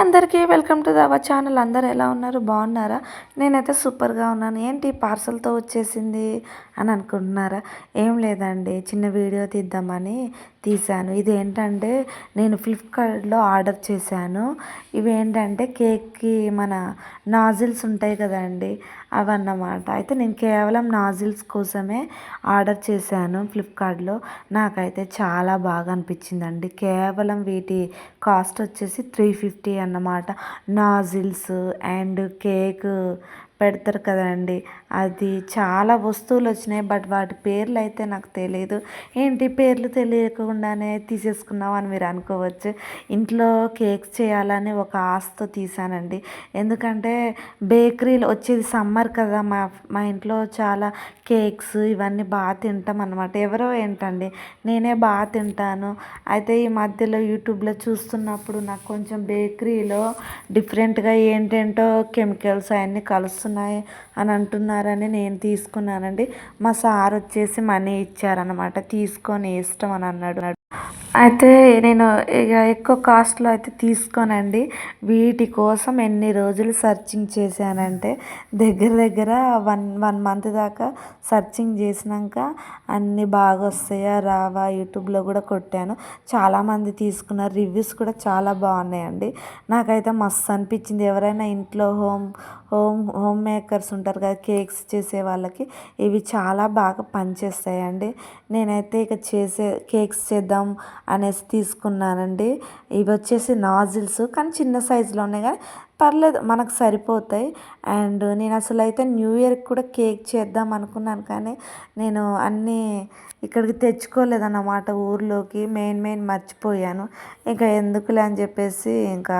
అందరికీ welcome to దవ channel. అందరు ఎలా ఉన్నారు? బాగున్నారా? నేనైతే సూపర్గా ఉన్నాను. ఏంటి పార్సల్తో వచ్చేసింది అని అనుకుంటున్నారా? ఏం లేదండి. చిన్న వీడియో తీద్దామని తీశాను. ఇది ఏంటంటే నేను ఫ్లిప్కార్ట్లో ఆర్డర్ చేశాను. ఇవి ఏంటంటే కేక్కి మన నాజిల్స్ ఉంటాయి కదండి అవన్నమాట. అయితే నేను కేవలం నాజిల్స్ కోసమే ఆర్డర్ చేశాను ఫ్లిప్కార్ట్లో నాకైతే చాలా బాగా అనిపించిందండి. కేవలం వీటి కాస్ట్ వచ్చేసి త్రీ ఫిఫ్టీ అన్నమాట. నాజిల్స్ అండ్ కేక్ పెడతారు కదండి. అది చాలా వస్తువులు వచ్చినాయి బట్ వాటి పేర్లు అయితే నాకు తెలియదు ఏంటి పేర్లు తెలియకుండానే తీసేసుకున్నాం అని మీరు అనుకోవచ్చు. ఇంట్లో కేక్స్ చేయాలని ఒక ఆశతో తీసానండి ఎందుకంటే బేకరీలు వచ్చేది సమ్మర్ కదా మా మా ఇంట్లో చాలా కేక్స్ ఇవన్నీ బాగా తింటాం అనమాట ఎవరో ఏంటండి నేనే బాగా తింటాను. అయితే ఈ మధ్యలో యూట్యూబ్లో చూస్తున్నప్పుడు నాకు కొంచెం బేకరీలో డిఫరెంట్గా ఏంటేంటో కెమికల్స్ అవన్నీ కలుస్తున్నాయి. అని అంటున్నారని నేను తీసుకున్నానండి. మా సార్ వచ్చేసి మనీ ఇచ్చారనమాట తీసుకొని ఇష్టం అని అన్నాడు. అయితే నేను ఇక ఎక్కువ కాస్ట్లో అయితే తీసుకోనండి. వీటి కోసం ఎన్ని రోజులు సర్చింగ్ చేశానంటే దగ్గర దగ్గర వన్ వన్ మంత్ దాకా సర్చింగ్ చేసినాక అన్నీ బాగా వస్తాయా రావా యూట్యూబ్లో కూడా కొట్టాను. చాలామంది తీసుకున్నారు రివ్యూస్ కూడా చాలా బాగున్నాయండి. నాకైతే మస్తు అనిపించింది. ఎవరైనా ఇంట్లో హోమ్ హోమ్ హోమ్ మేకర్స్ ఉంటారు కదా కేక్స్ చేసే వాళ్ళకి ఇవి చాలా బాగా పనిచేస్తాయండి. నేనైతే ఇక చేసే కేక్స్ చేద్దాం అనేసి తీసుకున్నానండి. ఇవి వచ్చేసి నాజిల్స్ కానీ చిన్న సైజులో ఉన్నాయి కానీ పర్లేదు మనకు సరిపోతాయి. అండ్ నేను అసలు అయితే న్యూ ఇయర్కి కూడా కేక్ చేద్దాం అనుకున్నాను కానీ నేను అన్నీ ఇక్కడికి తెచ్చుకోలేదన్నమాట ఊర్లోకి మెయిన్ మెయిన్ మర్చిపోయాను. ఇంకా ఎందుకులే అని చెప్పేసి ఇంకా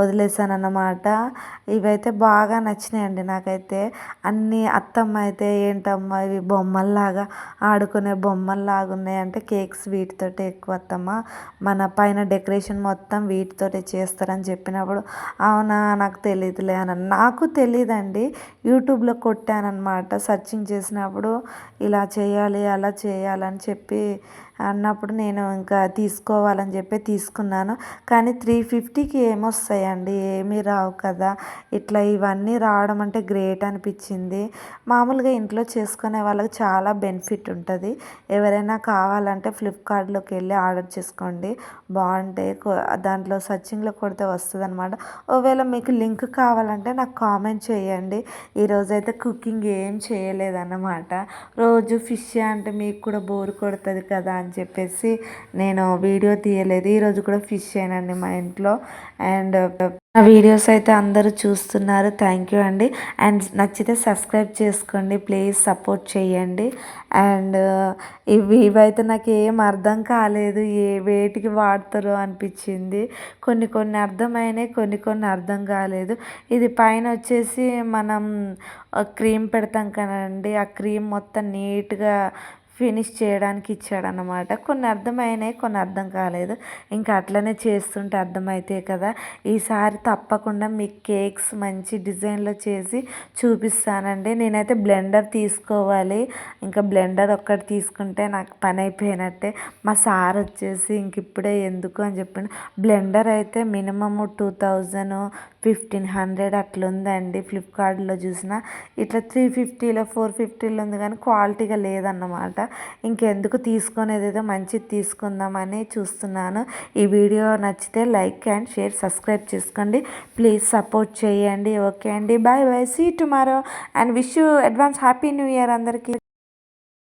వదిలేసాను అన్నమాట ఇవైతే బాగా నచ్చినాయండి నాకైతే. అన్నీ అత్తమ్మ అయితే ఏంటమ్మా ఇవి బొమ్మల్లాగా ఆడుకునే బొమ్మల్లాగా ఉన్నాయి అంటే కేక్స్ వీటితోటే ఎక్కువ అత్తమ్మ. మన పైన డెకరేషన్ మొత్తం వీటితోటే చేస్తారని చెప్పినప్పుడు అవును నాకు తెలియదులే అని నాకు తెలియదండి యూట్యూబ్లో కొట్టానమాట సర్చింగ్ చేసినప్పుడు ఇలా చేయాలి అలా చేయాలని చెప్పి అన్నప్పుడు నేను ఇంకా తీసుకోవాలని చెప్పి తీసుకున్నాను. కానీ త్రీ ఫిఫ్టీకి ఏమొస్తాయండి? ఏమీ రావు కదా. ఇట్లా ఇవన్నీ రావడం అంటే గ్రేట్ అనిపించింది. మామూలుగా ఇంట్లో చేసుకునే వాళ్ళకి చాలా బెనిఫిట్ ఉంటుంది. ఎవరైనా కావాలంటే ఫ్లిప్కార్ట్లోకి వెళ్ళి ఆర్డర్ చేసుకోండి. బాగుంటాయి దాంట్లో సర్చింగ్లో కొడితే వస్తుంది అనమాట ఒకవేళ మీకు లింక్ కావాలంటే నాకు కామెంట్ చేయండి. ఈరోజైతే కుకింగ్ ఏం చేయలేదన్నమాట. రోజు ఫిష్ అంటే మీకు కూడా బోర్ కొడుతుంది కదా అని చెప్పేసి నేను వీడియో తీయలేదు. ఈరోజు కూడా ఫిష్ అయినండి మా ఇంట్లో. అండ్ నా వీడియోస్ అయితే అందరూ చూస్తున్నారు. థ్యాంక్ యూ అండి. అండ్ నచ్చితే సబ్స్క్రైబ్ చేసుకోండి. ప్లీజ్ సపోర్ట్ చేయండి. అండ్ uh, ఇవి ఇవైతే నాకు ఏం అర్థం కాలేదు. ఏ వేటికి వాడతారో అనిపించింది. కొన్ని కొన్ని అర్థమైనాయి కొన్ని కొన్ని అర్థం కాలేదు. ఇది పైన వచ్చేసి మనం uh, క్రీమ్ పెడతాం కదండి. ఆ క్రీమ్ మొత్తం నీట్గా ఫినిష్ చేయడానికి ఇచ్చాడనమాట కొన్ని అర్థమైనాయి కొన్ని అర్థం కాలేదు. ఇంకా అట్లనే చేస్తుంటే అర్థమవుతాయి కదా ఈసారి తప్పకుండా మీకు కేక్స్ మంచి డిజైన్లో చేసి చూపిస్తానండి. నేనైతే బ్లెండర్ తీసుకోవాలి. ఇంకా బ్లెండర్ ఒక్కటి తీసుకుంటే నాకు పని అయిపోయినట్టే. మా సార్ వచ్చేసి ఇంక ఇప్పుడే ఎందుకు అని చెప్పిండు. బ్లెండర్ అయితే minimum two thousand fifteen hundred అట్లుందండి. ఫ్లిప్కార్ట్లో చూసిన ఇట్లా త్రీ ఫిఫ్టీలో ఫోర్ ఫిఫ్టీలో ఉంది కానీ క్వాలిటీగా లేదన్నమాట. ఇంకెందుకు తీసుకునేది ఏదో మంచిది తీసుకుందామని చూస్తున్నాను. ఈ వీడియో నచ్చితే లైక్ అండ్ షేర్ సబ్స్క్రైబ్ చేసుకోండి. ప్లీజ్ సపోర్ట్ చేయండి. ఓకే అండి. Bye bye. See tomorrow and wish you advance happy new year అందరికీ.